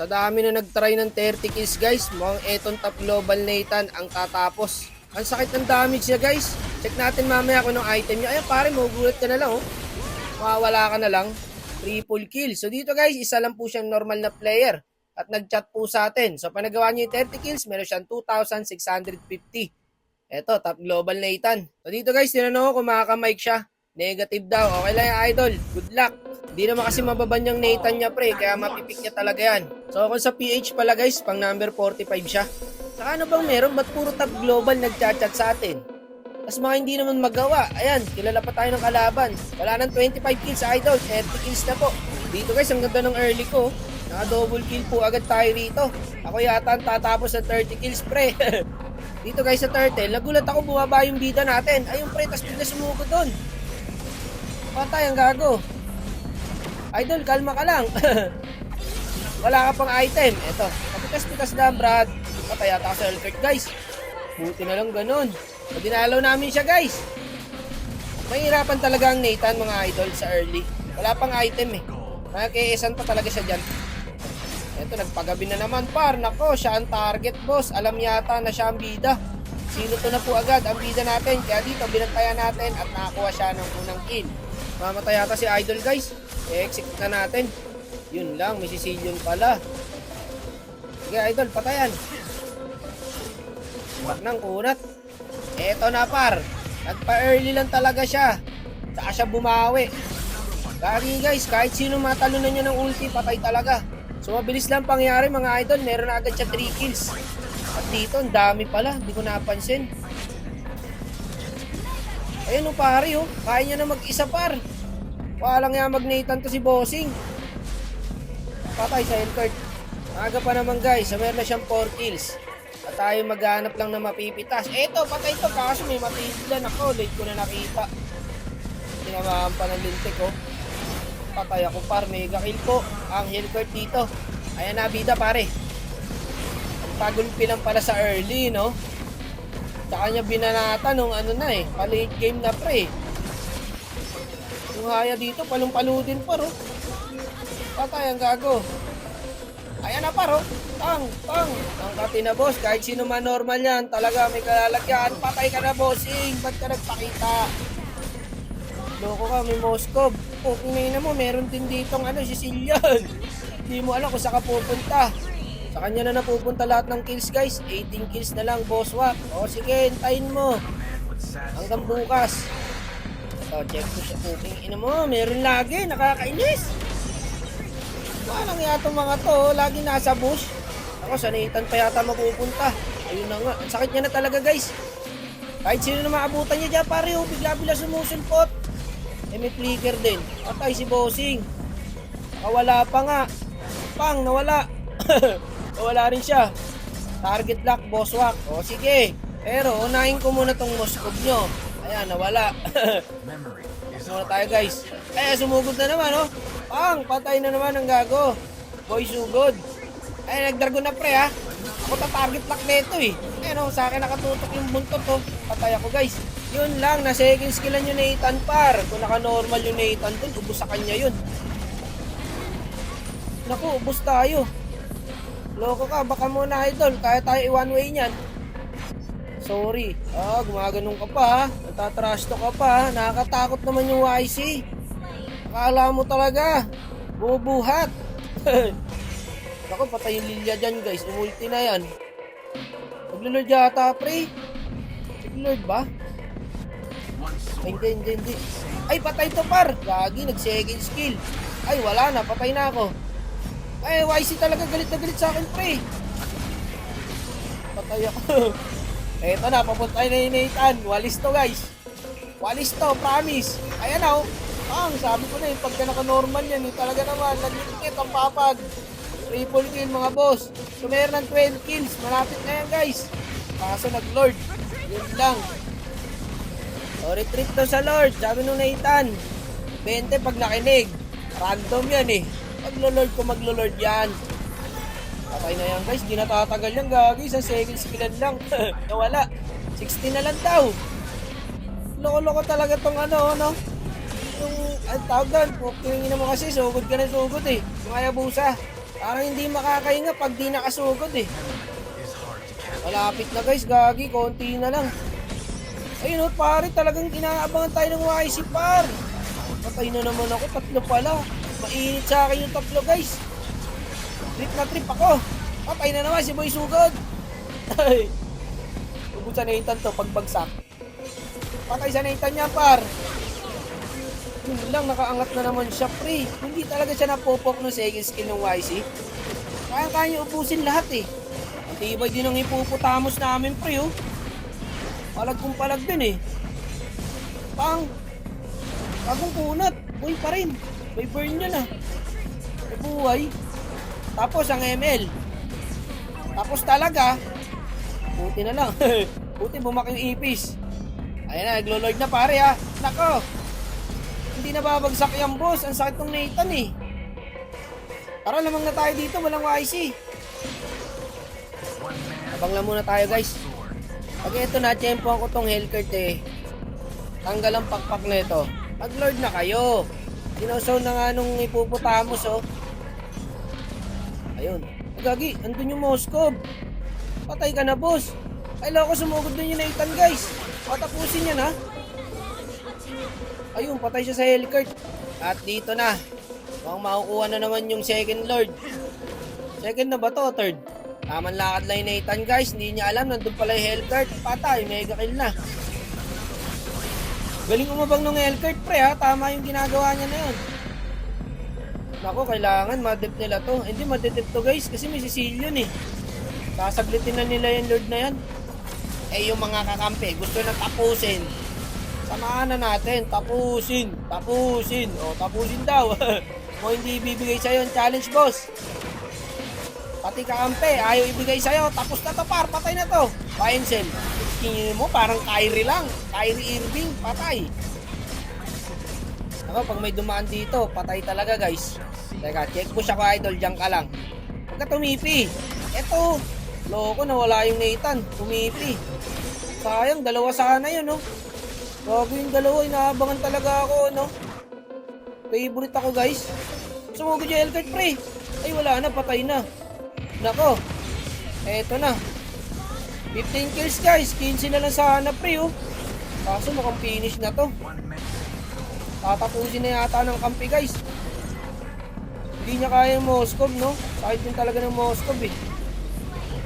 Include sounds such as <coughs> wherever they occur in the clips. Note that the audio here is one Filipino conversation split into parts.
Sa dami na nag-try ng 30 kills guys, mukhang etong top global Nathan ang tatapos. Ang sakit ng damage niya guys. Check natin mamaya kung anong item niya. Ayan pare, magugulat ka na lang oh. Mawawala ka na lang. Triple kill. So dito guys, isa lang po siyang normal na player. At nag-chat po sa atin. So panagawa niya yung 30 kills, meron siyang 2,650. Eto, top global Nathan. So dito guys, tinanong ko kung makaka-mic siya. Negative daw. Okay lang yan, idol. Good luck. Hindi naman kasi mababan yung Nathan niya, pre. Kaya mapipik niya talaga yan. So kung sa PH pala guys, pang number 45 siya. Saka ano bang meron? Ba't puro top global nagchat-chat sa atin? Tapos mga hindi naman magawa. Ayan, kilala pa tayo ng kalaban. Wala nang 25 kills, idol. 30 kills na po. Dito guys, ang ganda ng early ko. Naka-double kill po agad tayo rito. Ako yata ang tatapos ng 30 kills, pre. <laughs> Dito guys sa turtle, nagulat ako bumaba yung bida natin. Ayun pre, tas bigla sumugod doon. Patay ang gago. Idol, kalma ka lang. <laughs> Wala ka pang item. Eto, kapitas-pitas na Brad. Patay ako sa Elkert guys. Buti na lang ganun. So, dinalaw namin siya guys. Mahirapan talaga ang Nathan mga idol sa early. Wala pang item eh. Nakakiesan pa talaga siya dyan. Ito, nagpagabi na naman par. Nako, siya ang target boss. Alam yata na siya ang bida. Sino to na po agad ang bida natin. Kaya dito, binantayan natin at nakakuha siya ng unang kill. Mamatay yata si Idol guys. I-execute na natin. Yun lang, may Sicilian pala. Sige Idol, patayan. Bak ng kunat. Eto na par. Nagpa-early lang talaga siya. Saka siya bumawi. Gagi guys, kahit sino matalo na niya ng ulti, patay talaga. So mabilis lang pangyari mga idol, meron na agad siya 3 kills. At dito, ang dami pala, hindi ko napansin. Ayun o pare oh, kaya niya na mag-isa par. Walang nga mag-Nathan to si Bossing. Patay sa Elkert. Aga pa naman guys, meron na siyang 4 kills. At tayo maghanap lang na mapipitas. Eto, patay to, kaso may matigilan ako, late ko na nakita. Tinamaan pa ng lintik oh. Patay ako par, mega kill po. Ang Hilbert dito. Ayan na, bida pare. Ang pagulpi lang pala sa early, no? Sa kanya binanata nung ano na eh, pa-late game na pre. Yung dito, palong-palo din paro. Patay ang gago. Ayan na paro. Tang, tang. Ang kati na boss, kahit sino man normal yan, talaga may kalalagyan. Patay ka na bossing, ba't ka nagpakita? Loko ka, may Moskov. O, na mo, meron din ditong ano, Sicilian. Hindi mo alam kung saan ka pupunta. Sa kanya na napupunta lahat ng kills, guys. 18 kills na lang, boss wap. O, sige, hintayin mo. Hanggang bukas. O, check ko siya. Puking ina mo, meron lagi. Nakakainis. Walang yata mga to, lagi nasa bush. Ako, sa Nathan pa yata mapupunta. Ayun na nga. Sakit niya na talaga, guys. Kahit sino na maabutan niya dyan, pare, oh, bigla-bigla sumusulpot. Eh, may flicker din. Patay si Bossing. Nakawala pa nga. Pang, nawala. <coughs> nawala rin siya. Target lock, boss walk. O, sige. Pero, unahin ko muna tong Moskov nyo. Ayan, nawala. <laughs> Muna tayo, guys. Eh, sumugod na naman, oh. Pang, patay na naman ang gago. Boy, sugod. Ay, nagdragon na pre, ha. Ako ta target lock nito, eh. Ayun, oh, sa akin nakatutok yung buntot, oh. Patay ako, guys. Yun lang, na second skillan yung Nathan par. Kung naka-normal yung Nathan dun, ubus sa kanya yun. Naku, ubus tayo. Loko ka, baka muna idol. Kaya tayo i-one way niyan. Sorry. Ah, gumaganong ka pa ha. Natatrash to ka pa ha. Nakakatakot naman yung YC. Akala mo talaga. Bumubuhat. <laughs> Naku, patay yung Lilia dyan guys. Umulti na yan. Naglulord yata pre. Naglulord ba? Ay, hindi, hindi, hindi. Ay, patay to par. Gagi, nag-second skill. Ay, wala na. Patay na ako. Ay, YC talaga galit na galit sa akin, pre. Patay ako. <laughs> Eto na, papunta na yung Nathan. Walis to, guys. Walis to, promise. Ayan na, oh. Ang sabi ko na yung pagka naka-normal yan, yung talaga naman, naglikit ang papag. Triple kill, mga boss. So, meron ng 12 kills. Malapit na yan, guys. Kaso nag-lord. Yun lang. O, retreat to sa Lord. Sabi nung Nathan. 20 pag nakinig. Random yan eh. Maglo-lord ko maglo-lord yan. Patay na yan guys. Di natatagal yan gagi. Sa second skillan lang. <laughs> Nawala. 60 na lang daw. Loko-loko talaga tong ano, no? Yung, ang tawag doon, pukingin mo kasi, sugod ka na sugod eh. Yung ayabusa. Parang hindi makakahinga pag di nakasugod eh. Malapit na guys, gagi, konti na lang. Ayun oh, pare, talagang inaabangan tayo ng YC par. Patay na naman ako, tatlo pala. Mainit sa akin yung tatlo guys. Trip na trip ako. Patay na naman si Boy Sugod. Ay. Ubus sa Nathan to pagbagsak. Patay sa Nathan niya par. Yun lang, nakaangat na naman siya pre. Hindi talaga siya napopok ng second skill ng YC. Kaya-kaya niya ubusin lahat eh. Ang tibay din ang ipuputamos namin pre oh. Palag kung palag din eh. Pang. Bagong kunat. Boy pa rin. May burn yan ah. May buhay. Tapos ang ML. Tapos talaga. Buti na lang. <laughs> Buti bumak yung ipis. Ayan na, naglo-lord na pare ha. Nako. Hindi na babagsak yan boss. Ang sakit ng Nathan eh. Tara lamang na tayo dito. Walang YC. Abang lang muna tayo guys. Pag ito na, tiyempohan ko tong Hellcurt eh. Tanggal ang pakpak na ito. Mag-lord na kayo. Dinosaw na nga nung ipuputamos oh. Ayun. Gagi, andun yung Moskov. Patay ka na boss. Kailangan ko sumugod dun yung Nathan guys. Patapusin yan ha. Ayun, patay siya sa Hellcurt. At dito na. Mukhang makukuha na naman yung second lord. Second na ba to? Third? Taman lakad lang yung Nathan guys. Hindi niya alam. Nandun pala yung Hellcurt. Patay. Mega kill na. Galing umabang ng Hellcurt pre ha. Tama yung ginagawa niya na yun. Nako, kailangan madip nila to. Hindi madidip to guys. Kasi may Sicilian eh. Sasaglitin na nila yung lord na yan. Eh yung mga kakampi. Gusto na tapusin. Samahan na natin. Tapusin. Tapusin. O, tapusin daw. <laughs> Kung hindi ibibigay sa'yo yung challenge boss. Pati kakampi, ayaw ibigay sa'yo. Tapos na to par, patay na to. Paensel. Tingin mo, parang Kyrie lang. Kyrie Irving, patay. Ako, pag may dumaan dito, patay talaga guys. Teka, check push ako idol, diyan ka lang. Huwag ka tumipi. Eto, loko, nawala yung Nathan. Tumipi. Sayang, dalawa sana yun, no? Bago yung dalawa, inaabangan talaga ako, no? Favorite ako, guys. Sumugod yung Hellcat, pre. Ay, wala na, patay na. Nako. Eto na. 15 kills, guys. 15 na lang sana, pre, oh. Kaso mukhang finish na to. Tatapusin na yata ng kampi, guys. Hindi niya kaya yung Moskov, no? Kahit din talaga ng Moskov, eh.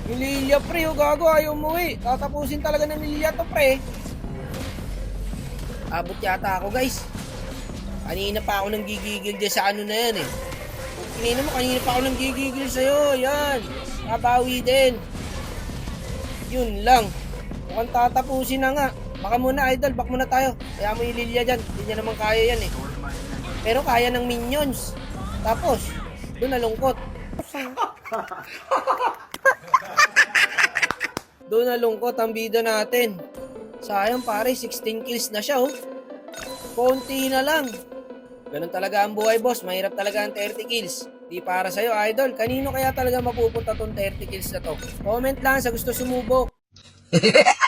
Yung Lilia, pre, oh, gago, ayaw umuwi. Tatapusin talaga ng Lilia to, pre. Abot yata ako, guys. Kanina pa ako nang gigigil dyan sa ano na yan, eh. Kanina mo, kanina pa ako nang gigigil sa'yo. Yan. Nabawi din. Yun lang. Mukhang tatapusin na nga. Baka muna, idol. Back muna tayo. Kaya mo Lilia dyan. Hindi niya naman kaya yan, eh. Pero kaya ng minions. Tapos, doon nalungkot. <laughs> doon nalungkot ang bida natin. Sayang pare, 16 kills na siya, oh. Konti na lang. Ganun talaga ang buhay, boss. Mahirap talaga ang 30 kills. Di para sa'yo, idol. Kanino kaya talaga mapupunta tong 30 kills na to? Comment lang sa gusto sumubok. <laughs>